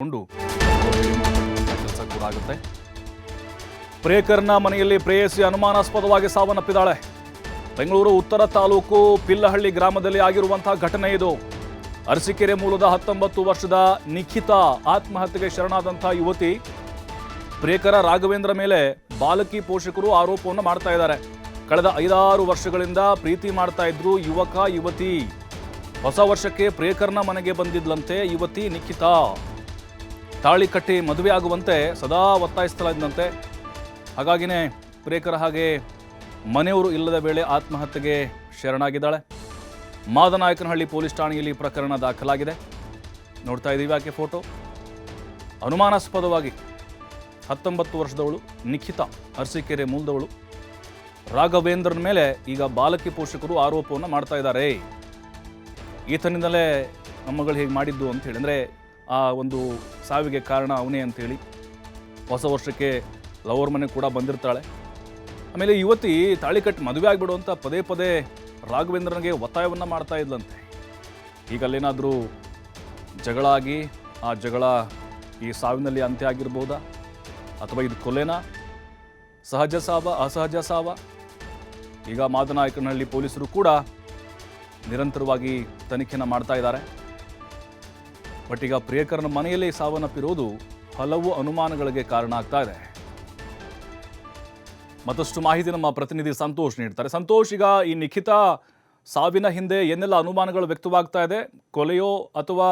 ಕೊಂಡು ಕೆಲಸ ಕೂಡ ಆಗುತ್ತೆ. ಪ್ರೇಕರ್ನ ಮನೆಯಲ್ಲಿ ಪ್ರೇಯಸಿ ಅನುಮಾನಾಸ್ಪದವಾಗಿ ಸಾವನ್ನಪ್ಪಿದ್ದಾಳೆ. ಬೆಂಗಳೂರು ಉತ್ತರ ತಾಲೂಕು ಪಿಲ್ಲಹಳ್ಳಿ ಗ್ರಾಮದಲ್ಲಿ ಆಗಿರುವಂತಹ ಘಟನೆ ಇದು. ಅರಸೀಕೆರೆ ಮೂಲದ ಹತ್ತೊಂಬತ್ತು ವರ್ಷದ ನಿಖಿತಾ ಆತ್ಮಹತ್ಯೆಗೆ ಶರಣಾದಂತಹ ಯುವತಿ. ಪ್ರೇಕರ ರಾಘವೇಂದ್ರ ಮೇಲೆ ಬಾಲಕಿ ಪೋಷಕರು ಆರೋಪವನ್ನು ಮಾಡ್ತಾ ಇದ್ದಾರೆ. ಕಳೆದ ಐದಾರು ವರ್ಷಗಳಿಂದ ಪ್ರೀತಿ ಮಾಡ್ತಾ ಇದ್ರು ಯುವಕ, ಯುವತಿ. ಹೊಸ ವರ್ಷಕ್ಕೆ ಪ್ರೇಕರ್ನ ಮನೆಗೆ ಬಂದಿದ್ಲಂತೆ ಯುವತಿ ನಿಖಿತಾ. ತಾಳಿ ಕಟ್ಟಿ ಮದುವೆ ಆಗುವಂತೆ ಸದಾ ಒತ್ತಾಯಿಸ್ತಾ ಇದ್ದಂತೆ ಹಾಗಾಗಿನೇ ಪ್ರೇಕರ ಹಾಗೆ ಮನೆಯವರು ಇಲ್ಲದ ವೇಳೆ ಆತ್ಮಹತ್ಯೆಗೆ ಶರಣಾಗಿದ್ದಾಳೆ. ಮಾದನಾಯಕನಹಳ್ಳಿ ಪೊಲೀಸ್ ಠಾಣೆಯಲ್ಲಿ ಪ್ರಕರಣ ದಾಖಲಾಗಿದೆ. ನೋಡ್ತಾ ಇದ್ದೀವಿ ಆಕೆ ಫೋಟೋ. ಅನುಮಾನಾಸ್ಪದವಾಗಿ ಹತ್ತೊಂಬತ್ತು ವರ್ಷದವಳು ನಿಖಿತಾ ಅರಸೀಕೆರೆ ಮೂಲದವಳು. ರಾಘವೇಂದ್ರನ ಮೇಲೆ ಈಗ ಬಾಲಕಿ ಪೋಷಕರು ಆರೋಪವನ್ನು ಮಾಡ್ತಾ ಇದ್ದಾರೆ. ಈತನಿಂದಲೇ ನಮ್ಮಗಳು ಹೇಗೆ ಮಾಡಿದ್ದು ಅಂತ ಹೇಳಿದ್ರೆ ಆ ಒಂದು ಸಾವಿಗೆ ಕಾರಣ ಅವನೇ ಅಂತೇಳಿ ಹೊಸ ವರ್ಷಕ್ಕೆ ಲವರ್ ಮನೆ ಕೂಡ ಬಂದಿರ್ತಾಳೆ. ಆಮೇಲೆ ಯುವತಿ ತಾಳಿಕಟ್ಟು ಮದುವೆ ಆಗಿಬಿಡು ಅಂತ ಪದೇ ಪದೇ ರಾಘವೇಂದ್ರನಿಗೆ ಒತ್ತಾಯವನ್ನು ಮಾಡ್ತಾ ಇದ್ಲಂತೆ. ಈಗ ಅಲ್ಲೇನಾದರೂ ಜಗಳ ಆಗಿ ಆ ಜಗಳ ಈ ಸಾವಿನಲ್ಲಿ ಅಂತ್ಯ ಆಗಿರ್ಬೋದಾ? ಅಥವಾ ಇದು ಕೊಲೆನಾ? ಸಹಜ ಸಾವ, ಅಸಹಜ ಸಾವ? ಈಗ ಮಾದನಾಯಕನಹಳ್ಳಿ ಪೊಲೀಸರು ಕೂಡ ನಿರಂತರವಾಗಿ ತನಿಖೆನ ಮಾಡ್ತಾ ಇದ್ದಾರೆ. ಬಟ್ ಈಗ ಪ್ರಿಯಕರನ ಮನೆಯಲ್ಲಿ ಸಾವನ್ನಪ್ಪಿರೋದು ಹಲವು ಅನುಮಾನಗಳಿಗೆ ಕಾರಣ ಆಗ್ತಾ ಇದೆ. ಮತ್ತಷ್ಟು ಮಾಹಿತಿ ನಮ್ಮ ಪ್ರತಿನಿಧಿ ಸಂತೋಷ್ ನೀಡ್ತಾರೆ. ಸಂತೋಷ್, ಈಗ ಈ ನಿಖಿತ ಸಾವಿನ ಹಿಂದೆ ಏನೆಲ್ಲ ಅನುಮಾನಗಳು ವ್ಯಕ್ತವಾಗ್ತಾ ಇದೆ? ಕೊಲೆಯೋ ಅಥವಾ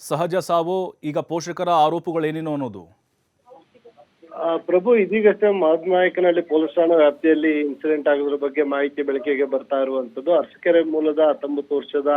ಸಹಜ ಸಾವೋ? ಈಗ ಪೋಷಕರ ಆರೋಪಗಳು ಆರೋಪಗಳೇನೇನು ಅನ್ನೋದು? ಪ್ರಭು, ಇದೀಗಷ್ಟೇ ಮಾದನಾಯಕನಹಳ್ಳಿ ಪೊಲೀಸ್ ಠಾಣಾ ವ್ಯಾಪ್ತಿಯಲ್ಲಿ ಇನ್ಸಿಡೆಂಟ್ ಆಗೋದ್ರ ಬಗ್ಗೆ ಮಾಹಿತಿ ಬೆಳಕಿಗೆ ಬರ್ತಾ ಇರುವಂತದ್ದು ಅರಸಕೆರೆ ಮೂಲದ ಹತ್ತೊಂಬತ್ತು ವರ್ಷದ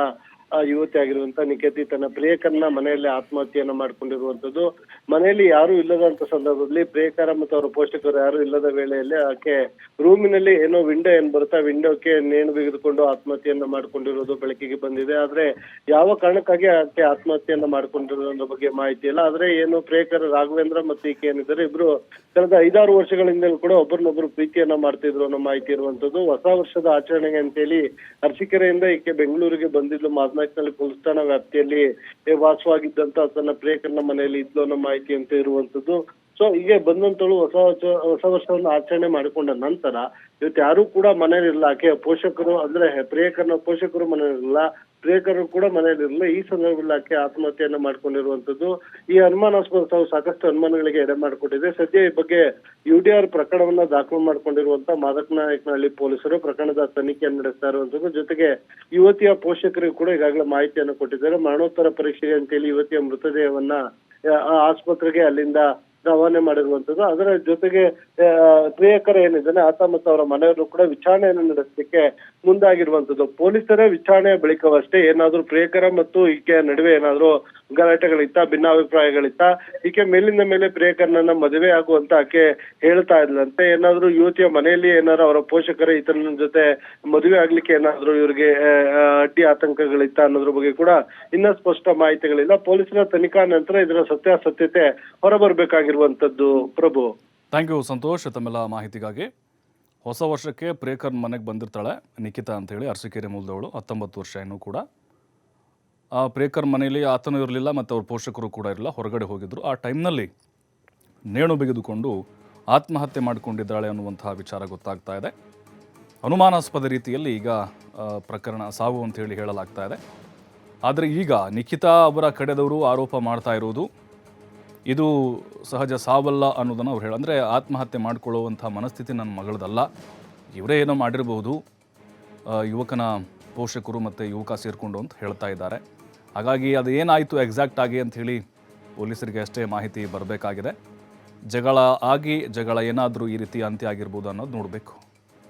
ಆ, ಯುವತಿ ಆಗಿರುವಂತ ನಿಖೇತಿ ತನ್ನ ಪ್ರಿಯಕರನ್ನ ಮನೆಯಲ್ಲಿ ಆತ್ಮಹತ್ಯೆಯನ್ನ ಮಾಡ್ಕೊಂಡಿರುವಂತದ್ದು ಮನೆಯಲ್ಲಿ ಯಾರು ಇಲ್ಲದಂತ ಸಂದರ್ಭದಲ್ಲಿ ಪ್ರಿಯಕರ ಮತ್ತು ಅವರ ಪೋಷಕರು ಯಾರು ಇಲ್ಲದ ವೇಳೆಯಲ್ಲಿ ಆಕೆ ರೂಮಿನಲ್ಲಿ ಏನೋ ವಿಂಡೋ ಏನ್ ಬರುತ್ತಾ ವಿಂಡೋಕ್ಕೆ ನೇಣು ಬಿಗಿದುಕೊಂಡು ಆತ್ಮಹತ್ಯೆಯನ್ನ ಮಾಡ್ಕೊಂಡಿರೋದು ಬೆಳಕಿಗೆ ಬಂದಿದೆ. ಆದ್ರೆ ಯಾವ ಕಾರಣಕ್ಕಾಗಿ ಆಕೆ ಆತ್ಮಹತ್ಯೆಯನ್ನ ಮಾಡ್ಕೊಂಡಿರೋದ್ರ ಬಗ್ಗೆ ಮಾಹಿತಿ ಇಲ್ಲ. ಆದ್ರೆ ಏನು ಪ್ರಿಯಕರ ರಾಘವೇಂದ್ರ ಮತ್ತು ಈಕೆ ಏನಿದ್ದಾರೆ ಇಬ್ರು ಕಳೆದ ಐದಾರು ವರ್ಷಗಳಿಂದಲೂ ಕೂಡ ಒಬ್ಬರನ್ನೊಬ್ರು ಪ್ರೀತಿಯನ್ನ ಮಾಡ್ತಿದ್ರು ಅನ್ನೋ ಮಾಹಿತಿ ಇರುವಂತದ್ದು ಹೊಸ ವರ್ಷದ ಆಚರಣೆಗೆ ಅಂತೇಳಿ ಅರಸೀಕೆರೆಯಿಂದ ಈಕೆ ಬೆಂಗಳೂರಿಗೆ ಬಂದಿದ್ಲು ಮಾದನಾಯಕನಲ್ಲಿ ಪೊಲೀಸ್ ಠಾಣಾ ವ್ಯಾಪ್ತಿಯಲ್ಲಿ ವಾಸವಾಗಿದ್ದಂತ ತನ್ನ ಪ್ರಿಯಕರನ ಮನೆಯಲ್ಲಿ ಇದ್ಲು ಅನ್ನೋ ಮಾಹಿತಿ ಅಂತ ಇರುವಂತದ್ದು. ಸೊ ಹೀಗೆ ಬಂದಂತಳು ಹೊಸ ಹೊಸ ವರ್ಷವನ್ನು ಆಚರಣೆ ಮಾಡಿಕೊಂಡ ನಂತರ ಇವತ್ತು ಯಾರು ಕೂಡ ಮನೇಲಿಲ್ಲ ಆಕೆಯ ಪೋಷಕರು ಅಂದ್ರೆ ಪ್ರಿಯಕರನ ಪೋಷಕರು ಮನೆಯಲ್ಲಿರಲ್ಲ. ಪ್ರಿಯಕರು ಕೂಡ ಮನೆಯಲ್ಲಿರಲ್ಲ ಈ ಸಂದರ್ಭದಲ್ಲಿ ಆಕೆ ಆತ್ಮಹತ್ಯೆಯನ್ನು ಮಾಡ್ಕೊಂಡಿರುವಂತದ್ದು ಈ ಅನುಮಾನಾಸ್ಪದ ತಾವು ಸಾಕಷ್ಟು ಅನುಮಾನಗಳಿಗೆ ಎಡೆ ಮಾಡಿಕೊಟ್ಟಿದೆ. ಸದ್ಯ ಈ ಬಗ್ಗೆ ಯು ಡಿ ಆರ್ ಪ್ರಕರಣವನ್ನ ದಾಖಲು ಮಾಡ್ಕೊಂಡಿರುವಂತ ಮಾದಕನಾಯಕನಹಳ್ಳಿ ಪೊಲೀಸರು ಪ್ರಕರಣದ ತನಿಖೆಯನ್ನು ನಡೆಸ್ತಾ ಇರುವಂತದ್ದು ಜೊತೆಗೆ ಯುವತಿಯ ಪೋಷಕರಿಗೂ ಕೂಡ ಈಗಾಗಲೇ ಮಾಹಿತಿಯನ್ನು ಕೊಟ್ಟಿದ್ದಾರೆ. ಮರಣೋತ್ತರ ಪರೀಕ್ಷೆಗೆ ಅಂತೇಳಿ ಯುವತಿಯ ಮೃತದೇಹವನ್ನ ಆಸ್ಪತ್ರೆಗೆ ಅಲ್ಲಿಂದ ರವಾನೆ ಮಾಡಿರುವಂತದ್ದು ಅದರ ಜೊತೆಗೆ ಪ್ರಿಯಕರ ಏನಿದ್ದಾನೆ, ಆತ ಮತ್ತು ಅವರ ಮನೆಯವರು ಕೂಡ ವಿಚಾರಣೆಯನ್ನು ನಡೆಸಲಿಕ್ಕೆ ಮುಂದಾಗಿರುವಂತದ್ದು ಪೊಲೀಸರೇ ವಿಚಾರಣೆಯ ಬಳಿಕವಷ್ಟೇ ಏನಾದ್ರೂ ಪ್ರಿಯಕರ ಮತ್ತು ಈಕೆಯ ನಡುವೆ ಏನಾದ್ರೂ ಗಲಾಟೆಗಳಿತ್ತ, ಭಿನ್ನಾಭಿಪ್ರಾಯಗಳಿತ್ತ, ಈಕೆ ಮೇಲಿಂದ ಮೇಲೆ ಪ್ರಿಯಕರನನ್ನ ಮದುವೆ ಆಗುವಂತ ಆಕೆ ಹೇಳ್ತಾ ಇದ್ಲಂತೆ. ಏನಾದ್ರೂ ಯುವತಿಯ ಮನೆಯಲ್ಲಿ ಏನಾದ್ರು ಅವರ ಪೋಷಕರ ಈತನ ಜೊತೆ ಮದುವೆ ಆಗ್ಲಿಕ್ಕೆ ಏನಾದ್ರೂ ಇವ್ರಿಗೆ ಅಡ್ಡಿ ಆತಂಕಗಳಿತ್ತ ಅನ್ನೋದ್ರ ಬಗ್ಗೆ ಕೂಡ ಇನ್ನ ಸ್ಪಷ್ಟ ಮಾಹಿತಿಗಳಿಲ್ಲ. ಪೊಲೀಸರ ತನಿಖಾ ನಂತರ ಇದರ ಸತ್ಯಾಸತ್ಯತೆ ಹೊರಬರ್ಬೇಕಾಗಿರುವಂತದ್ದು ಪ್ರಭು. ಥ್ಯಾಂಕ್ ಯು ಸಂತೋಷ್, ತಮ್ಮೆಲ್ಲ ಮಾಹಿತಿಗಾಗಿ. ಹೊಸ ವರ್ಷಕ್ಕೆ ಪ್ರೇಕರ್ ಮನೆಗೆ ಬಂದಿರ್ತಾಳೆ, ನಿಖಿತಾ ಅಂತೇಳಿ, ಅರಸಿಕೆರೆ ಮೂಲದವಳು, ಹತ್ತೊಂಬತ್ತು ವರ್ಷ ಇನ್ನೂ ಕೂಡ. ಆ ಪ್ರೇಕರ್ ಮನೆಯಲ್ಲಿ ಆತನೂ ಇರಲಿಲ್ಲ, ಮತ್ತು ಅವ್ರ ಪೋಷಕರು ಕೂಡ ಇರಲಿಲ್ಲ, ಹೊರಗಡೆ ಹೋಗಿದ್ದರು ಆ ಟೈಮ್ನಲ್ಲಿ ನೇಣು ಬಿಗಿದುಕೊಂಡು ಆತ್ಮಹತ್ಯೆ ಮಾಡಿಕೊಂಡಿದ್ದಾಳೆ ಅನ್ನುವಂತಹ ವಿಚಾರ ಗೊತ್ತಾಗ್ತಾ ಇದೆ. ಅನುಮಾನಾಸ್ಪದ ರೀತಿಯಲ್ಲಿ ಈಗ ಪ್ರಕರಣ ಸಾವು ಅಂತೇಳಿ ಹೇಳಲಾಗ್ತಾ ಇದೆ. ಆದರೆ ಈಗ ನಿಖಿತಾ ಅವರ ಕಡೆದವರು ಆರೋಪ ಮಾಡ್ತಾ ಇರೋದು ಇದು ಸಹಜ ಸಾವಲ್ಲ ಅನ್ನೋದನ್ನು ಅವ್ರು ಹೇಳಿ ಅಂದರೆ ಆತ್ಮಹತ್ಯೆ ಮಾಡಿಕೊಳ್ಳುವಂಥ ಮನಸ್ಥಿತಿ ನನ್ನ ಮಗಳದಲ್ಲ. ಇವರೇ ಏನೋ ಮಾಡಿರಬಹುದು. ಯುವಕನ ಪೋಷಕರು ಮತ್ತು ಯುವಕ ಸೇರಿಕೊಂಡು ಅಂತ ಹೇಳ್ತಾ ಇದ್ದಾರೆ. ಹಾಗಾಗಿ ಅದು ಏನಾಯಿತು ಎಕ್ಸಾಕ್ಟ್ ಆಗಿ ಅಂಥೇಳಿ ಪೊಲೀಸರಿಗೆ ಅಷ್ಟೇ ಮಾಹಿತಿ ಬರಬೇಕಾಗಿದೆ. ಜಗಳ ಆಗಿ ಜಗಳ ಏನಾದರೂ ಈ ರೀತಿ ಅಂತ್ಯ ಆಗಿರ್ಬೋದು ಅನ್ನೋದು ನೋಡಬೇಕು.